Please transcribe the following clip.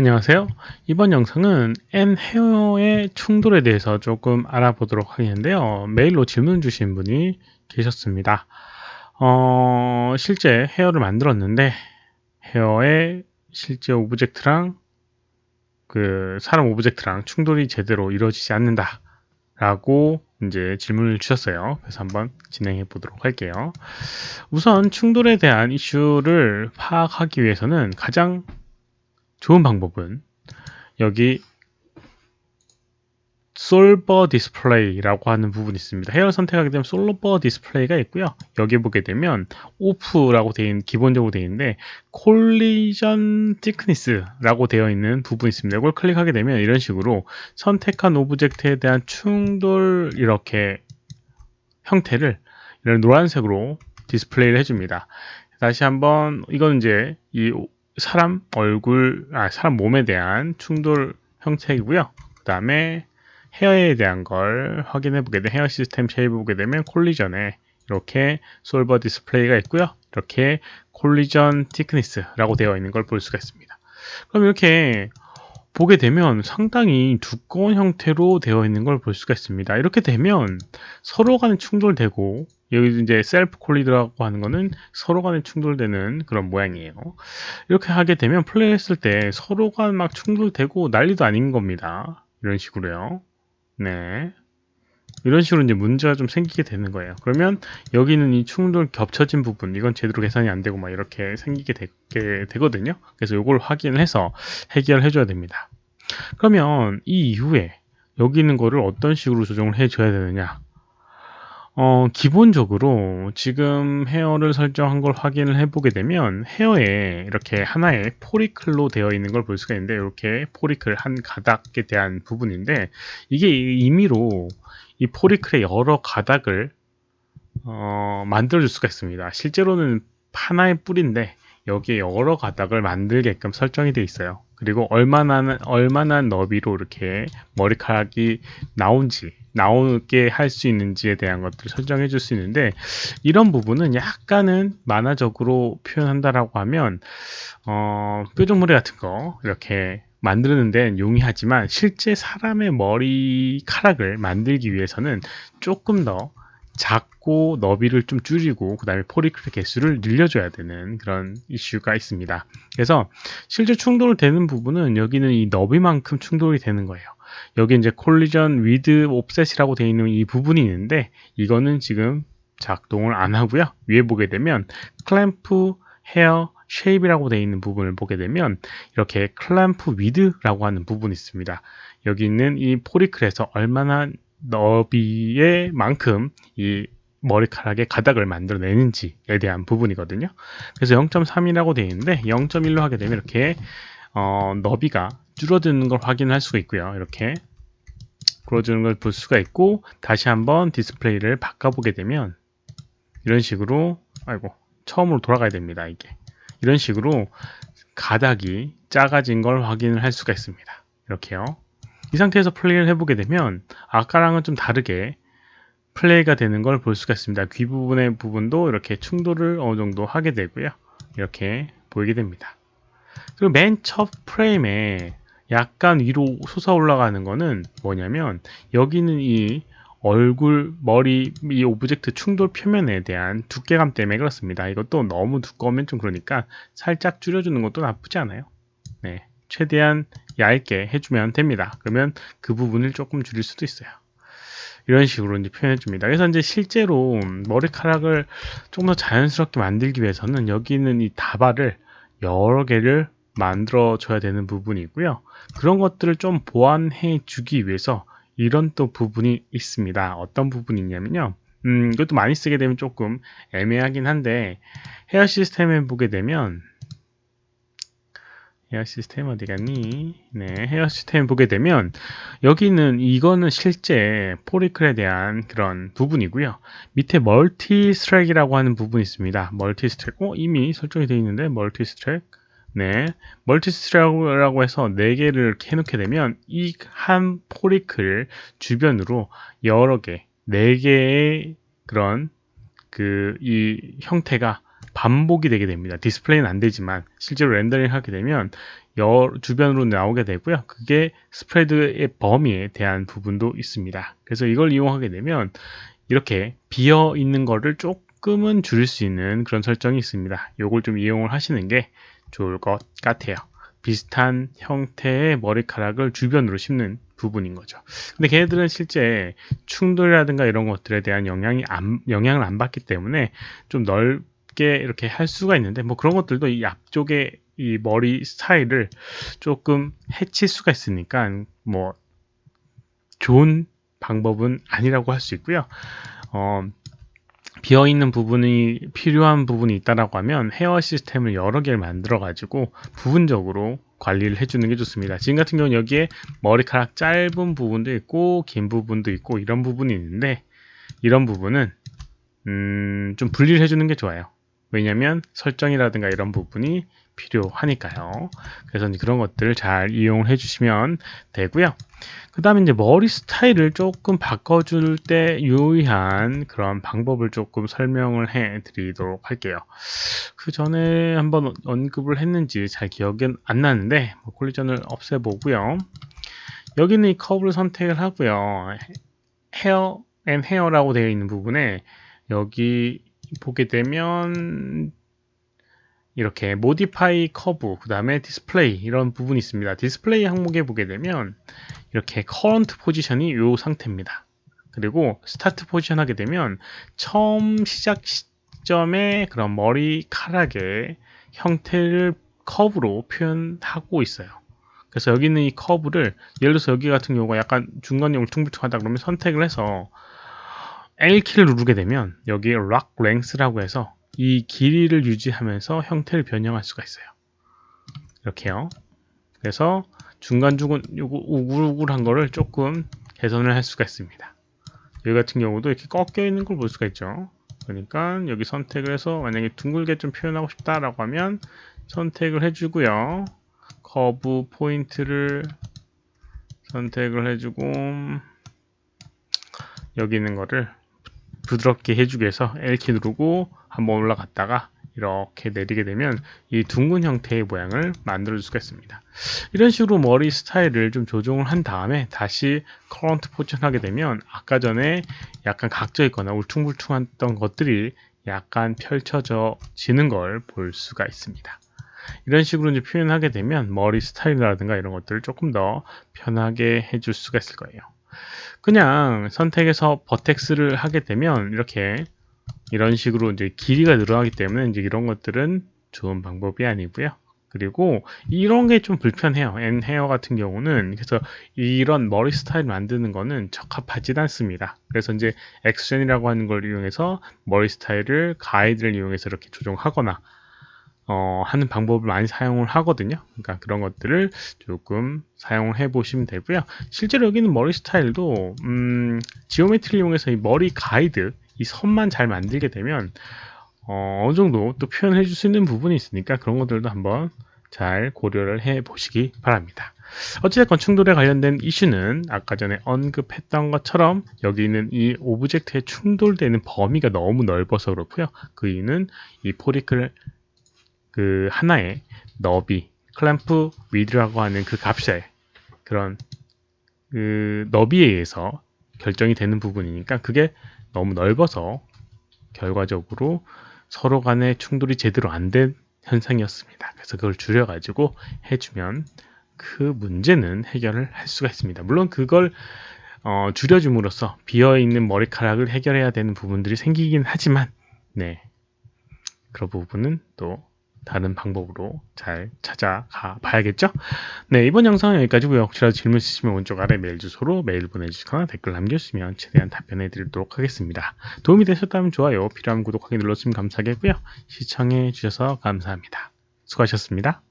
안녕하세요. 이번 영상은 N 헤어의 충돌에 대해서 조금 알아보도록 하겠는데요. 메일로 질문 주신 분이 계셨습니다. 어, 실제 헤어를 만들었는데 헤어의 실제 오브젝트랑 그 사람 오브젝트랑 충돌이 제대로 이루어지지 않는다. 라고 이제 질문을 주셨어요. 그래서 한번 진행해 보도록 할게요. 우선 충돌에 대한 이슈를 파악하기 위해서는 가장 좋은 방법은 여기 솔버 디스플레이라고 하는 부분이 있습니다. 헤어를 선택하게 되면 솔버 디스플레이가 있고요. 여기 보게 되면 오프라고 되어 있는 기본적으로 되어 있는데 콜리전 티크니스라고 되어 있는 부분이 있습니다. 이걸 클릭하게 되면 이런 식으로 선택한 오브젝트에 대한 충돌 이렇게 형태를 이런 노란색으로 디스플레이를 해줍니다. 다시 한번 이건 이제 이 사람 얼굴, 아, 사람 몸에 대한 충돌 형태이고요. 그 다음에 헤어에 대한 걸 확인해 보게 되면 헤어 시스템 쉐입 보게 되면 콜리전에 이렇게 솔버 디스플레이가 있고요. 이렇게 콜리전 티크니스라고 되어 있는 걸 볼 수가 있습니다. 그럼 이렇게 보게 되면 상당히 두꺼운 형태로 되어 있는 걸 볼 수가 있습니다. 이렇게 되면 서로 간에 충돌되고 여기 이제 셀프 콜리드라고 하는 거는 서로 간에 충돌되는 그런 모양이에요. 이렇게 하게 되면 플레이했을 때 서로 간막 충돌되고 난리도 아닌 겁니다. 이런 식으로요. 네. 이런 식으로 이제 문제가 좀 생기게 되는 거예요. 그러면 여기는 이 충돌 겹쳐진 부분, 이건 제대로 계산이 안 되고 막 이렇게 생기게 되, 되거든요. 그래서 이걸 확인해서 해결해 줘야 됩니다. 그러면 이 이후에 여기 있는 거를 어떤 식으로 조정을 해 줘야 되느냐? 어, 기본적으로 지금 헤어를 설정한 걸 확인을 해보게 되면 헤어에 이렇게 하나의 포리클로 되어 있는 걸 볼 수가 있는데 이렇게 포리클 한 가닥에 대한 부분인데 이게 임의로 이 포리클의 여러 가닥을 어, 만들어줄 수가 있습니다. 실제로는 하나의 뿌리인데 여기에 여러 가닥을 만들게끔 설정이 되어 있어요. 그리고 얼마나 얼마나 너비로 이렇게 머리카락이 나온지 나오게 할 수 있는지에 대한 것들을 설정해 줄 수 있는데 이런 부분은 약간은 만화적으로 표현한다라고 하면 어, 뾰족머리 같은 거 이렇게 만드는 데는 용이하지만 실제 사람의 머리카락을 만들기 위해서는 조금 더 작고 너비를 좀 줄이고 그 다음에 포리클 개수를 늘려줘야 되는 그런 이슈가 있습니다. 그래서 실제 충돌 되는 부분은 여기는 이 너비만큼 충돌이 되는 거예요. 여기 이제 콜리전 위드 옵셋이라고 되어 있는 이 부분이 있는데 이거는 지금 작동을 안 하고요. 위에 보게 되면 클램프 헤어 쉐입이라고 되어 있는 부분을 보게 되면 이렇게 클램프 위드라고 하는 부분이 있습니다. 여기 있는 이 포리클에서 얼마나 너비의 만큼 이 머리카락의 가닥을 만들어내는지에 대한 부분이거든요. 그래서 0.3이라고 되어 있는데 0.1로 하게 되면 이렇게 어, 너비가 줄어드는 걸 확인할 수가 있고요. 이렇게 줄어드는 걸 볼 수가 있고 다시 한번 디스플레이를 바꿔보게 되면 이런 식으로 아이고 처음으로 돌아가야 됩니다. 이게 이런 식으로 가닥이 작아진 걸 확인을 할 수가 있습니다. 이렇게요. 이 상태에서 플레이를 해보게 되면 아까랑은 좀 다르게 플레이가 되는 걸 볼 수가 있습니다. 귀 부분의 부분도 이렇게 충돌을 어느 정도 하게 되고요. 이렇게 보이게 됩니다. 그리고 맨 첫 프레임에 약간 위로 솟아 올라가는 거는 뭐냐면 여기는 이 얼굴, 머리, 이 오브젝트 충돌 표면에 대한 두께감 때문에 그렇습니다. 이것도 너무 두꺼우면 좀 그러니까 살짝 줄여주는 것도 나쁘지 않아요. 네. 최대한 얇게 해주면 됩니다. 그러면 그 부분을 조금 줄일 수도 있어요. 이런 식으로 이제 표현해 줍니다. 그래서 이제 실제로 머리카락을 좀 더 자연스럽게 만들기 위해서는 여기 있는 이 다발을 여러 개를 만들어 줘야 되는 부분이 있고요. 그런 것들을 좀 보완해 주기 위해서 이런 또 부분이 있습니다. 어떤 부분이 있냐면요. 음, 이것도 많이 쓰게 되면 조금 애매하긴 한데 헤어 시스템에 보게 되면 헤어 시스템 어디 갔니? 네, 헤어 시스템 보게 되면 여기는 이거는 실제 포리클에 대한 그런 부분이고요. 밑에 멀티 스트랙이라고 하는 부분이 있습니다. 멀티 스트랙. 어, 이미 설정이 되어 있는데 멀티 스트랙. 네, 멀티 스트랙이라고 해서 4개를 이렇게 해놓게 되면 이 한 포리클 주변으로 여러 개, 4개의 그런 그 이 형태가 반복이 되게 됩니다. 디스플레이는 안 되지만 실제로 렌더링 하게 되면 여 주변으로 나오게 되고요. 그게 스프레드의 범위에 대한 부분도 있습니다. 그래서 이걸 이용하게 되면 이렇게 비어 있는 거를 조금은 줄일 수 있는 그런 설정이 있습니다. 요걸 좀 이용을 하시는 게 좋을 것 같아요. 비슷한 형태의 머리카락을 주변으로 심는 부분인 거죠. 근데 걔네들은 실제 충돌이라든가 이런 것들에 대한 영향이 안, 영향을 안 받기 때문에 좀 넓게 이렇게 할 수가 있는데 뭐 그런 것들도 이 앞쪽에 이 머리 스타일을 조금 해칠 수가 있으니까 뭐 좋은 방법은 아니라고 할 수 있고요. 어, 비어 있는 부분이 필요한 부분이 있다라고 하면 헤어 시스템을 여러 개를 만들어 가지고 부분적으로 관리를 해주는 게 좋습니다. 지금 같은 경우는 여기에 머리카락 짧은 부분도 있고 긴 부분도 있고 이런 부분이 있는데 이런 부분은 음, 좀 분리를 해주는 게 좋아요. 왜냐하면 설정이라든가 이런 부분이 필요하니까요. 그래서 그런 것들을 잘 이용을 해주시면 되고요. 그 다음에 이제 머리 스타일을 조금 바꿔줄 때 유의한 그런 방법을 조금 설명을 해 드리도록 할게요. 그 전에 한번 언급을 했는지 잘 기억은 안 나는데, 뭐 콜리전을 없애보고요. 여기는 이 커브를 선택을 하고요. 헤어 앤 헤어라고 되어 있는 부분에 여기 보게 되면 이렇게 모디파이 커브 그 다음에 디스플레이 이런 부분이 있습니다. 디스플레이 항목에 보게 되면 이렇게 커런트 포지션이 이 상태입니다. 그리고 스타트 포지션 하게 되면 처음 시작 시점의 그런 머리카락의 형태를 커브로 표현하고 있어요. 그래서 여기 있는 이 커브를 예를 들어서 여기 같은 경우가 약간 중간이 울퉁불퉁하다 그러면 선택을 해서 L키를 누르게 되면 여기 락 랭스라고 해서 이 길이를 유지하면서 형태를 변형할 수가 있어요. 이렇게요. 그래서 중간중간 우글우글한 거를 조금 개선을 할 수가 있습니다. 여기 같은 경우도 이렇게 꺾여 있는 걸 볼 수가 있죠. 그러니까 여기 선택을 해서 만약에 둥글게 좀 표현하고 싶다라고 하면 선택을 해주고요. 커브 포인트를 선택을 해주고 여기 있는 거를 부드럽게 해주기 위해서 L키 누르고 한번 올라갔다가 이렇게 내리게 되면 이 둥근 형태의 모양을 만들 수가 있습니다. 이런 식으로 머리 스타일을 좀 조정을 한 다음에 다시 커런트 포지션 하게 되면 아까 전에 약간 각져 있거나 울퉁불퉁했던 것들이 약간 펼쳐져지는 걸 볼 수가 있습니다. 이런 식으로 이제 표현하게 되면 머리 스타일이라든가 이런 것들을 조금 더 편하게 해줄 수가 있을 거예요. 그냥 선택해서 버텍스를 하게 되면 이렇게 이런 식으로 이제 길이가 늘어나기 때문에 이제 이런 것들은 좋은 방법이 아니고요. 그리고 이런 게 좀 불편해요. 엔 헤어 같은 경우는 그래서 이런 머리 스타일 만드는 거는 적합하지 않습니다. 그래서 이제 엑스젠이라고 하는 걸 이용해서 머리 스타일을 가이드를 이용해서 이렇게 조정하거나 어, 하는 방법을 많이 사용을 하거든요. 그러니까 그런 것들을 조금 사용을 해 보시면 되고요. 실제로 여기는 머리 스타일도 음, 지오메트리를 이용해서 이 머리 가이드 이 선만 잘 만들게 되면 어, 어느 정도 또 표현해 줄 수 있는 부분이 있으니까 그런 것들도 한번 잘 고려를 해 보시기 바랍니다. 어찌됐건 충돌에 관련된 이슈는 아까 전에 언급했던 것처럼 여기 있는 이 오브젝트에 충돌되는 범위가 너무 넓어서 그렇고요. 그 이유는 이 포리클 그 하나의 너비, 클램프 위드라고 하는 그 값의 그런 그 너비에 의해서 결정이 되는 부분이니까 그게 너무 넓어서 결과적으로 서로 간의 충돌이 제대로 안 된 현상이었습니다. 그래서 그걸 줄여가지고 해주면 그 문제는 해결을 할 수가 있습니다. 물론 그걸 어, 줄여줌으로써 비어있는 머리카락을 해결해야 되는 부분들이 생기긴 하지만 네 그런 부분은 또 다른 방법으로 잘 찾아가 봐야겠죠? 네, 이번 영상은 여기까지고요. 혹시라도 질문 있으시면 오른쪽 아래 메일 주소로 메일 보내주시거나 댓글 남겨주시면 최대한 답변해 드리도록 하겠습니다. 도움이 되셨다면 좋아요, 필요하면 구독하기 눌러주시면 감사하겠고요. 시청해 주셔서 감사합니다. 수고하셨습니다.